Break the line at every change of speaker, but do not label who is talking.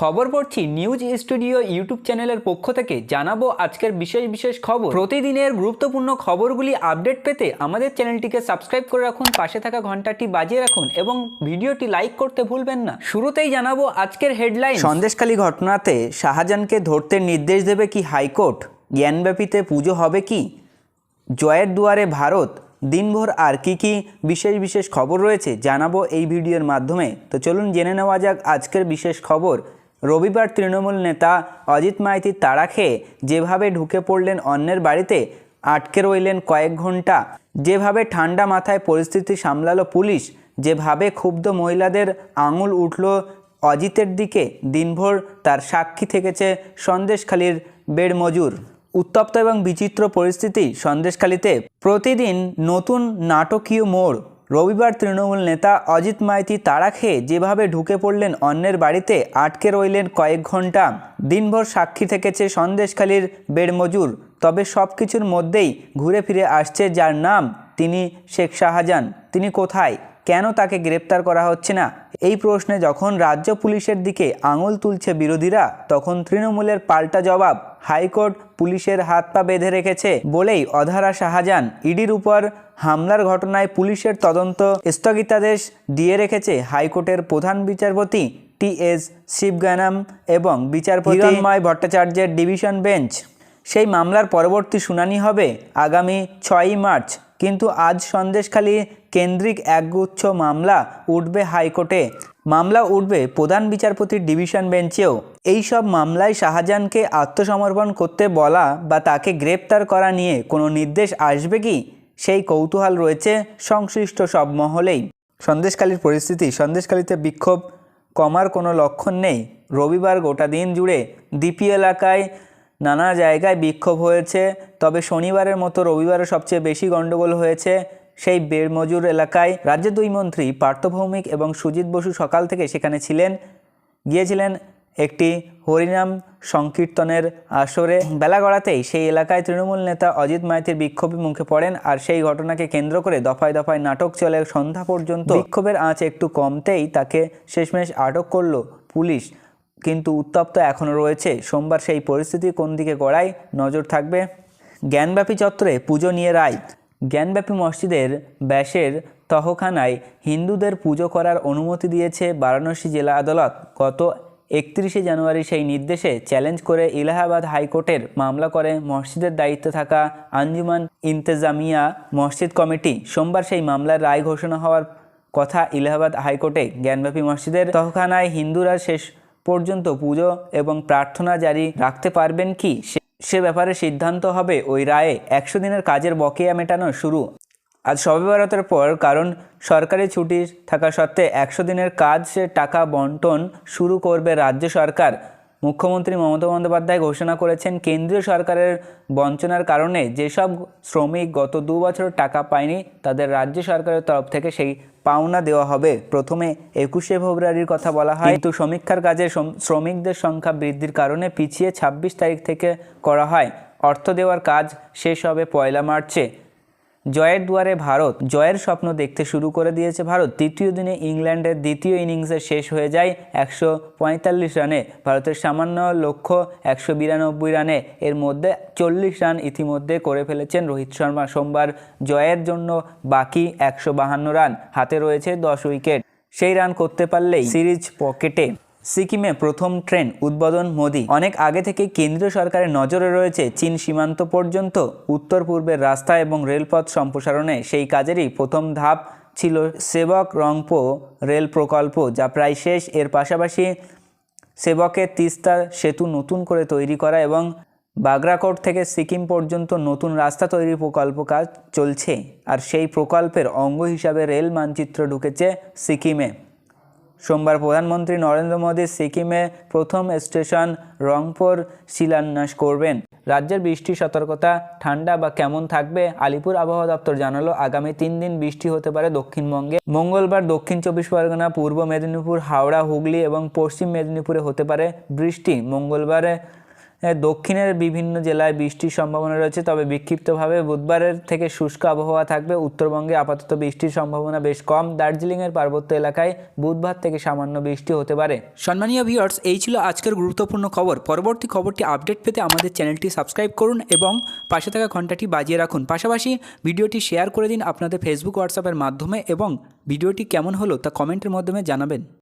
খবর পড়ছি news studio YouTube চ্যানেলের পক্ষ থেকে। জানাব আজকের বিশেষ বিশেষ খবর। প্রতিদিনের গুরুত্বপূর্ণ খবরগুলি আপডেট পেতে আমাদের চ্যানেলটিকে সাবস্ক্রাইব করে রাখুন, পাশে থাকা ঘন্টাটি বাজিয়ে রাখুন এবং ভিডিওটি লাইক করতে ভুলবেন না। শুরুতেই জানাব আজকের হেডলাইন। সন্দেশখালী ঘটনাতে শাহজাহানকে ধরতে নির্দেশ দেবে কি হাইকোর্ট? জ্ঞানব্যাপীতে পুজো হবে কি? জয়ের দুয়ারে ভারত, দিনভর আর কি কি বিশেষ বিশেষ খবর রয়েছে জানাব এই ভিডিওর মাধ্যমে। তো চলুন জেনে নেওয়া যাক আজকের বিশেষ খবর। রবিবার তৃণমূল নেতা অজিত মাইতির তাড়া খেয়ে যেভাবে ঢুকে পড়লেন অন্যের বাড়িতে, আটকে রইলেন কয়েক ঘণ্টা যেভাবে ঠান্ডা মাথায় পরিস্থিতি সামলালো পুলিশ, যেভাবে ক্ষুব্ধ মহিলাদের আঙুল উঠল অজিতের দিকে, দিনভর তার সাক্ষী থেকেছে সন্দেশখালীর বেড়মজুর। উত্তপ্ত এবং বিচিত্র পরিস্থিতি সন্দেশখালীতে। প্রতিদিন নতুন নাটকীয় মোড় রবিবার তৃণমূল নেতা অজিত মাইতি তাড়া খেয়ে যেভাবে ঢুকে পড়লেন অন্যের বাড়িতে, আটকে রইলেন কয়েক ঘণ্টা দিনভর সাক্ষী থেকেছে সন্দেশখালীর বেড়মজুর। তবে সব কিছুর মধ্যেই ঘুরে ফিরে আসছে যার নাম, তিনি শেখ শাহজাহান। তিনি কোথায়? কেন তাকে গ্রেপ্তার করা হচ্ছে না? এই প্রশ্নে যখন রাজ্য পুলিশের দিকে আঙুল তুলছে বিরোধীরা, তখন তৃণমূলের পাল্টা জবাব হাইকোর্ট পুলিশের হাত পা বেঁধে রেখেছে বলেই অধারা শাহজাহান ইডির উপর হামলার ঘটনায় পুলিশের তদন্ত স্থগিতাদেশ দিয়ে রেখেছে হাইকোর্টের প্রধান বিচারপতি টি এস শিবগানাম এবং বিচারপতি ভট্টাচার্যের ডিভিশন বেঞ্চ। সেই মামলার পরবর্তী শুনানি হবে আগামী ছয়ই মার্চ। কিন্তু আজ সন্দেশখালী কেন্দ্রিক একগুচ্ছ মামলা উঠবে হাইকোর্টে। মামলা উঠবে প্রধান বিচারপতির ডিভিশন বেঞ্চেও। এই সব মামলায় শাহজাহানকে আত্মসমর্পণ করতে বলা বা তাকে গ্রেপ্তার করা নিয়ে কোনো নির্দেশ আসবে কি? সেই কৌতূহল রয়েছে সংশ্লিষ্ট সব মহলেই। সন্দেশকালীর পরিস্থিতি সন্দেশকালীতে বিক্ষোভ, কমার কোনো লক্ষণ নেই। রবিবার গোটা দিন জুড়ে দ্বীপি এলাকায় নানা জায়গায় বিক্ষোভ হয়েছে। তবে শনিবারের মতো রবিবারে সবচেয়ে বেশি গণ্ডগোল হয়েছে সেই বেড়মজুর এলাকায়। রাজ্যের দুই মন্ত্রী পার্থ ভৌমিক এবং সুজিত বসু সকাল থেকে সেখানে ছিলেন। গিয়েছিলেন একটি হরিনাম সংকীর্তনের আসরে বেলা গড়াতেই সেই এলাকায় তৃণমূল নেতা অজিত মাইতির বিক্ষোভে মুখে পড়েন আর সেই ঘটনাকে কেন্দ্র করে দফায় দফায় নাটক চলে সন্ধ্যা পর্যন্ত। বিক্ষোভের আঁচ একটু কমতেই তাকে শেষমেশ আটক করল পুলিশ। কিন্তু উত্তপ্ত এখনও রয়েছে। সোমবার সেই পরিস্থিতি কোন দিকে গড়ায় নজর থাকবে জ্ঞানব্যাপী চত্বরে পুজো নিয়ে রায়। জ্ঞানব্যাপী মসজিদের ব্যাসের তহখানায় হিন্দুদের পুজো করার অনুমতি দিয়েছে বারাণসী জেলা আদালত। গত একত্রিশে জানুয়ারি সেই নির্দেশে চ্যালেঞ্জ করে ইলাহাবাদ হাইকোর্টের মামলা করে মসজিদের দায়িত্বে থাকা আঞ্জুমান ইন্তেজামিয়া মসজিদ কমিটি। সোমবার সেই মামলার রায় ঘোষণা হওয়ার কথা ইলাহাবাদ হাইকোর্টে জ্ঞানব্যাপী মসজিদের তহখানায় হিন্দুরা শেষ পর্যন্ত পুজো এবং প্রার্থনা জারি রাখতে পারবেন কি? সে- ব্যাপারে সিদ্ধান্ত হবে ওই রায়ে। একশো দিনের কাজের বকেয়া মেটানো শুরু আজ সবে পর কারণ সরকারি ছুটি থাকা সত্ত্বে একশো দিনের কাজের টাকা বন্টন শুরু করবে রাজ্য সরকার। মুখ্যমন্ত্রী মমতা বন্দ্যোপাধ্যায় ঘোষণা করেছেন, কেন্দ্রীয় সরকারের বঞ্চনার কারণে যেসব শ্রমিক গত দু বছর টাকা পায়নি, তাদের রাজ্য সরকারের তরফ থেকে সেই পাওনা দেওয়া হবে। প্রথমে একুশে ফেব্রুয়ারির কথা বলা হয়। কিন্তু সমীক্ষার কাজে শ্রমিকদের সংখ্যা বৃদ্ধির কারণে পিছিয়ে ছাব্বিশ তারিখ থেকে করা হয়। অর্থ দেওয়ার কাজ শেষ হবে পয়লা মার্চে। জয়ের দুয়ারে ভারত, জয়ের স্বপ্ন দেখতে শুরু করে দিয়েছে ভারত। তৃতীয় দিনে ইংল্যান্ডের দ্বিতীয় ইনিংসে শেষ হয়ে যায় একশো পঁয়তাল্লিশ রানে। ভারতের সামান্য লক্ষ্য একশো বিরানব্বই রানে। এর মধ্যে চল্লিশ রান ইতিমধ্যে করে ফেলেছেন রোহিত শর্মা। সোমবার জয়ের জন্য বাকি একশো রান হাতে রয়েছে দশ উইকেট। সেই রান করতে পারলেই সিরিজ পকেটে। সিকিমে প্রথম ট্রেন উদ্বোধন মোদি। অনেক আগে থেকে কেন্দ্রীয় সরকারের নজরে রয়েছে চীন সীমান্ত পর্যন্ত। উত্তর পূর্বের রাস্তা এবং রেলপথ সম্প্রসারণে সেই কাজেরই প্রথম ধাপ ছিল সেবক রংপো রেল প্রকল্প, যা প্রায় শেষ। এর পাশাপাশি সেবকের তিস্তা সেতু নতুন করে তৈরি করা এবং বাগরাকোট থেকে সিকিম পর্যন্ত নতুন রাস্তা তৈরির প্রকল্প কাজ চলছে। আর সেই প্রকল্পের অঙ্গ হিসাবে রেল মানচিত্র ঢুকেছে সিকিমে। সোমবার প্রধানমন্ত্রী নরেন্দ্র মোদী সিকিমে প্রথম স্টেশন রংপুর শিলান্যাস করবেন। রাজ্যের বৃষ্টি সতর্কতা, ঠান্ডা বা কেমন থাকবে? আলিপুর আবহাওয়া দপ্তর জানালো, আগামী তিন দিন বৃষ্টি হতে পারে দক্ষিণবঙ্গে। মঙ্গলবার দক্ষিণ চব্বিশ পরগনা, পূর্ব মেদিনীপুর, হাওড়া, হুগলি এবং পশ্চিম মেদিনীপুরে হতে পারে বৃষ্টি। মঙ্গলবারে দক্ষিণের বিভিন্ন জেলায় বৃষ্টির সম্ভাবনা রয়েছে, তবে বিক্ষিপ্তভাবে বুধবারের থেকে শুষ্ক আবহাওয়া থাকবে। উত্তরবঙ্গে আপাতত বৃষ্টির সম্ভাবনা বেশ কম। দার্জিলিংয়ের পার্বত্য এলাকায় বুধবার থেকে সামান্য বৃষ্টি হতে পারে। সম্মানীয় ভিউয়ার্স এই ছিল আজকের গুরুত্বপূর্ণ খবর। পরবর্তী খবরটি আপডেট পেতে আমাদের চ্যানেলটি সাবস্ক্রাইব করুন এবং পাশে থাকা ঘন্টাটি বাজিয়ে রাখুন। পাশাপাশি ভিডিওটি শেয়ার করে দিন আপনাদের ফেসবুক হোয়াটসঅ্যাপের মাধ্যমে এবং ভিডিওটি কেমন হলো তা কমেন্টের মাধ্যমে জানাবেন।